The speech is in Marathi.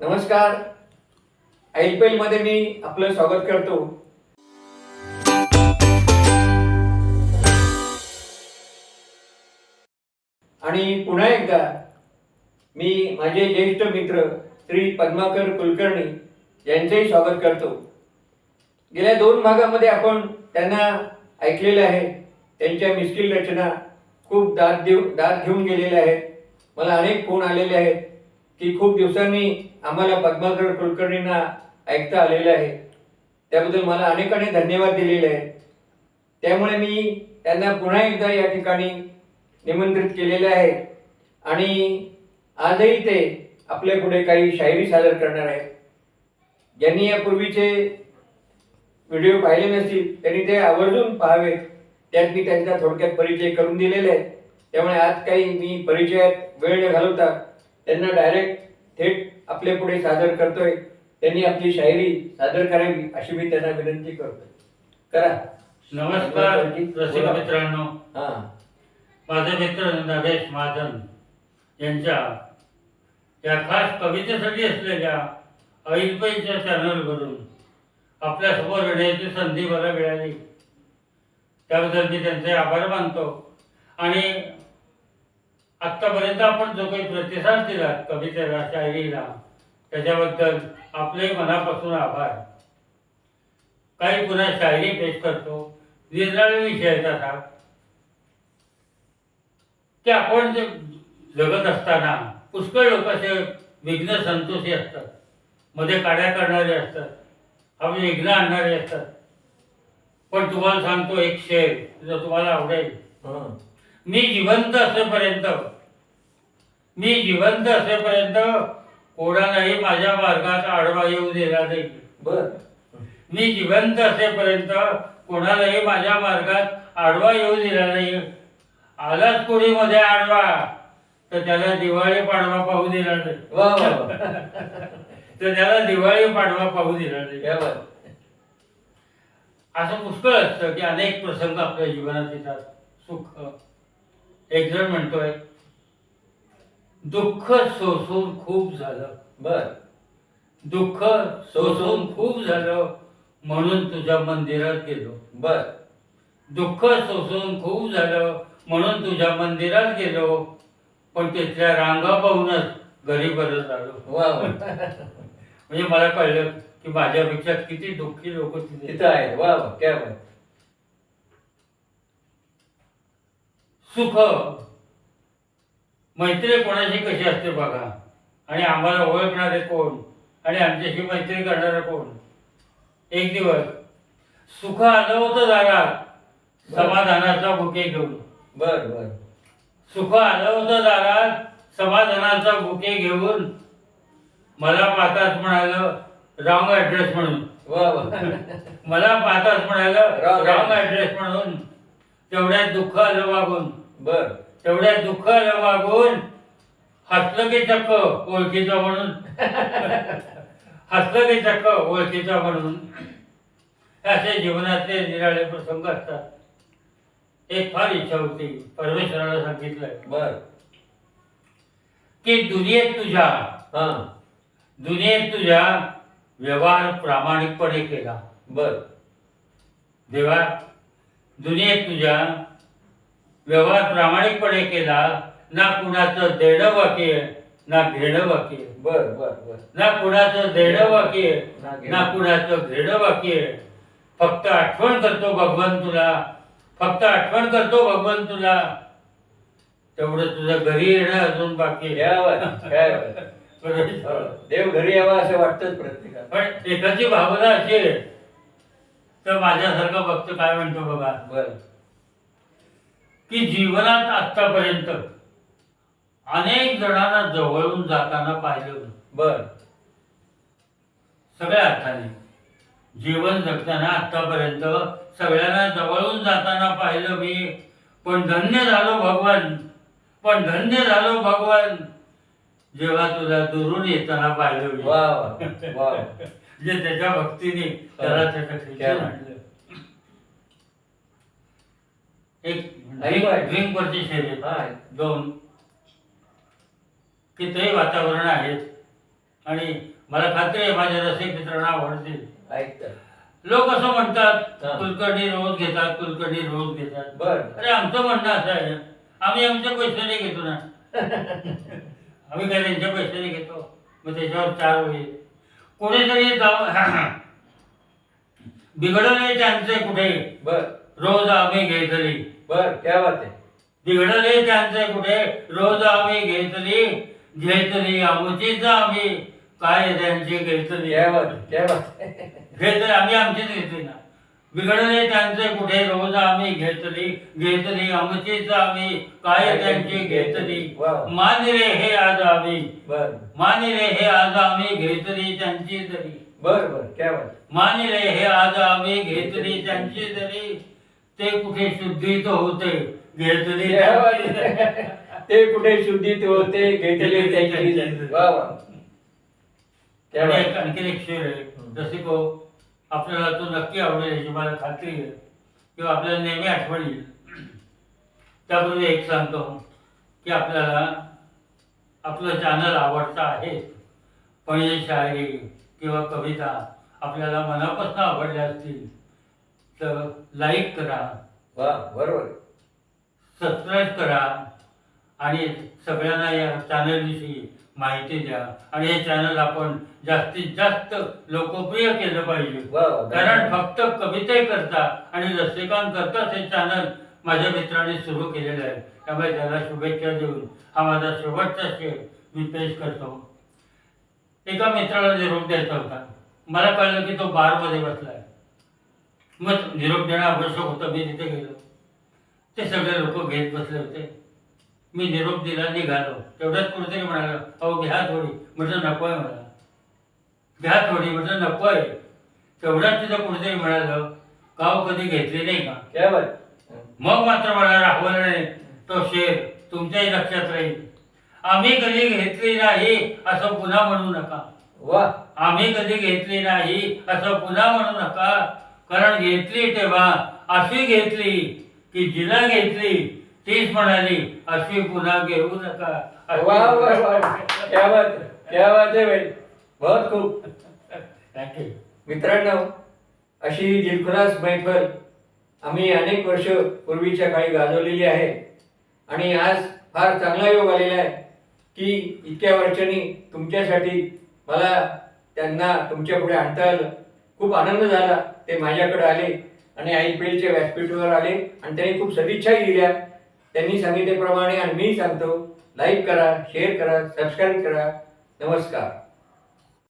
नमस्कार. आयमध्ये मी आपलं स्वागत करतो. आणि पुन्हा एकदा मी माझे ज्येष्ठ मित्र श्री पद्माकर कुलकर्णी यांचेही स्वागत करतो. गेल्या दोन भागामध्ये आपण त्यांना ऐकलेलं आहे. त्यांच्या मिश्किल रचना खूप दाद देऊ दाद घेऊन गेलेल्या आहेत. मला अनेक फोन आलेले आहेत. की खूप दिवसांनी आम्हाला पद्माकर कुलकर्णींना ऐकता आलेलं आहे. त्याबद्दल मला अनेकांनी धन्यवाद दिलेले आहेत. त्यामुळे मी त्यांना पुन्हा एकदा या ठिकाणी निमंत्रित केलेले आहे. आणि आजही ते आपल्या पुढे काही शायरी सादर करणार आहेत. ज्यांनी यापूर्वीचे व्हिडिओ पाहिले नसतील त्यांनी ते आवर्जून पाहावेत. त्यात मी त्यांचा थोडक्यात परिचय करून दिलेला आहे. त्यामुळे आज काही मी परिचयात वेळ न घालवता त्यांना डायरेक्ट थेट आपल्या पुढे सादर करतोय. त्यांनी आपली शायरी सादर करावी अशी मी त्यांना विनंती करतोय. करा. नमस्कार रसिक मित्रांनो. हा. माझे मित्र नरेश महाजन यांच्या या खास कवितेसाठी असलेल्या ऐलपैच्या चॅनलवरून आपल्यासमोर येण्याची संधी मला मिळाली. त्याबद्दल मी त्यांचे आभार मानतो. आणि आत्तापर्यंत आपण जो काही प्रतिसाद दिला कवितेला शायरीला त्याच्याबद्दल आपले मनापासून आभार. काही पुन्हा शायरी पेश करतो निरनिराळे विषय आहेत की आपण जे जगत असताना पुष्कळ लोक असे विघ्न संतोषी असतात. मध्ये काड्या करणारे असतात आपले विघ्न आणणारे असतात. पण तुम्हाला सांगतो एक शेर जो तुम्हाला आवडेल. मी जिवंत असेपर्यंत मी जिवंत असेपर्यंत कोणालाही माझ्या मार्गात आडवा येऊ देणार नाही. बर. मी जिवंत असेपर्यंत कोणालाही माझ्या मार्गात आडवा येऊ दिला नाही. आलाच कोणी मध्ये आडवा तर त्याला दिवाळी पाडवा पाहू दिला नाही. तर त्याला दिवाळी पाडवा पाहू दिला नाही. असं पुष्कळ असतं की अनेक प्रसंग आपल्या जीवनात येतात. सुख एक जण म्हणतोय दुःख सोसून खूप झालं. बर. दुःख सोसून खूप झालं म्हणून तुझ्या मंदिरात गेलो. बर. दुःख सोसून खूप झालं म्हणून तुझ्या मंदिरात गेलो. पण तिथल्या रांगा पाहूनच घरी परत आलो. वा वा. म्हणजे मला कळलं की माझ्यापेक्षा किती दुःखी लोक तिथे तिथं आहे वा वा. क्या बात. सुख. मैत्री कोणाशी कशी असते बघा. आणि आम्हाला ओळखणारे कोण? आणि आमच्याशी मैत्री करणारे कोण? एक दिवस सुख आलं होतं दारात समाधानाचा बुके घेऊन. बर बर. सुख आलं होतं दारात समाधानाचा बुके घेऊन. मला पाहताच म्हणालं रॉंग ऍड्रेस म्हणून. मला पाहताच म्हणालं रॉंग. ऍड्रेस म्हणून. तेवढ्यात दुःख आलं मागून बर. तेवढ्यात दुःख आलं मागून हसलं की चक्क ओळखीचा म्हणून. हसलं की चक्क ओळखीचा म्हणून. असे जीवनातले निराळे प्रसंग असतात. एक फार इच्छा होती परमेश्वराला सांगितलंय. बर. की दुनियेत तुझ्या हा. दुनियेत तुझ्या व्यवहार प्रामाणिकपणे केला. बर. देवा दुनियेत तुझ्या व्यवहार प्रामाणिकपणे केला ना कुणाचं देणं बाकी आहे ना घेणं बाकी आहे बर बर बर. ना कुणाचं देणं बाकी आहे ना कुणाचं घेणं बाकी आहे फक्त आठवण करतो भगवान तुला फक्त आठवण करतो भगवान तुला. तेवढं तुझं घरी येणं अजून बाकी. हो. देव घरी यावा असं वाटतंच प्रत्येकाला. पण एकाची भावना अशी आहे. तर माझ्यासारखा भक्त काय म्हणतो बघा? बर. की जीवनात आतापर्यंत अनेक जणांना जवळून जाताना पाहिलं बर. सगळ्या अर्थाने जीवन जगताना आतापर्यंत सगळ्यांना जवळून जाताना पाहिलं मी. पण धन्य झालो भगवान. पण धन्य झालो भगवान. जेव्हा तुला दुरून येताना पाहिलं मी. वा वा जे त्याच्या भक्तीने त्याला त्याच्या खेचून एक. ड्रिंक वरची शर्यत हा दोन. की ते वातावरण आहे आणि मला खात्री आहे माझ्या रसिक मित्रांना आवडतील ऐकतं लोक असं म्हणतात हा. कुलकर्णी रोज घेतात कुलकर्णी रोज घेतात. बर. अरे आमचं म्हणणं असं आहे आम्ही आमच्या पैशाने घेतो ना. आम्ही काय त्यांच्या पैशाने घेतो? मग त्याच्यावर चार होईल. कोणीतरी जाऊ बिघडले त्यांचे कुठे? बर. रोज आम्ही घेतली बर क्या बात आहे बिघडले त्यांचे कुठे? रोज आम्ही घेतली घेतली आमचीच आम्ही. काय त्यांची घेतली? क्या बात आहे, क्या बात आहे. घेतली आम्ही आमचीच घेतली ना. बिघडले त्यांचे कुठे? रोज आम्ही घेतली घेतली आमचीच आम्ही. काय त्यांची घेतली? वा. मानले हे आज आम्ही. बर. मानले हे आज आम्ही घेतली त्यांची तरी बर बर क्या बात आहे. मानले हे आज आम्ही घेतली त्यांची तरी ते कुठे शुद्धीत होते घेतली. ते कुठे शुद्धीत होते घेतले त्यांची वा वा. क्या आणि बात. एक शेर आहे. रसिको आपल्याला तो नक्की आवडेल याची मला खात्री आहे. किंवा आपल्याला नेहमी आठवण येईल. त्यापूर्वी एक सांगतो की आपल्याला आपलं चॅनल आवडतं आहे. पण हे शायरी किंवा कविता आपल्याला मनापासून आवडल्या असतील. तर लाईक करा. वा बरोबर. आहे. सबस्क्राईब करा. आणि सगळ्यांना या चॅनलविषयी माहिती द्या. आणि हे चॅनल आपण जास्तीत जास्त लोकप्रिय केलं पाहिजे. वा वा कारण फक्त कविते करता आणि रसिकांत करताच हे चॅनल माझ्या मित्राने सुरू केलेलं आहे. त्यामुळे त्याला शुभेच्छा देऊन हा माझा शेवटचा शेर मी पेश करतो. एका मित्राला निरोप द्यायचा होता मला कळलं की तो बारमध्ये बसलाय. मग निरोप देणं आवश्यक होतं मी तिथे गेलो. ते सगळे लोक घेत बसले होते. मी निरोप दिला निघालो. तेवढ्याच कुठेतरी म्हणाला अहो घ्या थोडी म्हटलं नको आहे मला. घ्या थोडी म्हटलं नको आहे तेवढ्याच तिथं कुठेतरी म्हणालं गाव कधी घेतली नाही का? क्या. मग मात्र मला राहवलं नाही. तो शेर तुमच्याही लक्षात राहील. आम्ही कधी घेतली नाही असं पुन्हा म्हणू नका. वा. आम्ही कधी घेतली नाही असं पुन्हा म्हणू नका. कारण घेतली तेव्हा अशी घेतली की जिला घेतली तीच म्हणाली अशी पुन्हा घेऊ नका. बहुत खूप. मित्रांनो अशी दिलखुलास मैफल आम्ही अनेक वर्ष पूर्वीच्या काळी गाजवलेली आहे. आणि आज फार चांगला योग आलेला आहे की इतक्या वर्षांनी तुमच्यासाठी मला त्यांना तुमच्यापुढे आणता आलं. खूप आनंद झाला. ते माझ्याकडे आले आणि आय पी एलच्या व्यासपीठावर आले आणि त्यांनी खूप सदिच्छाही दिल्या. त्यांनी सांगितल्याप्रमाणे आणि मी सांगतो लाईक करा शेअर करा सबस्क्राईब करा. नमस्कार.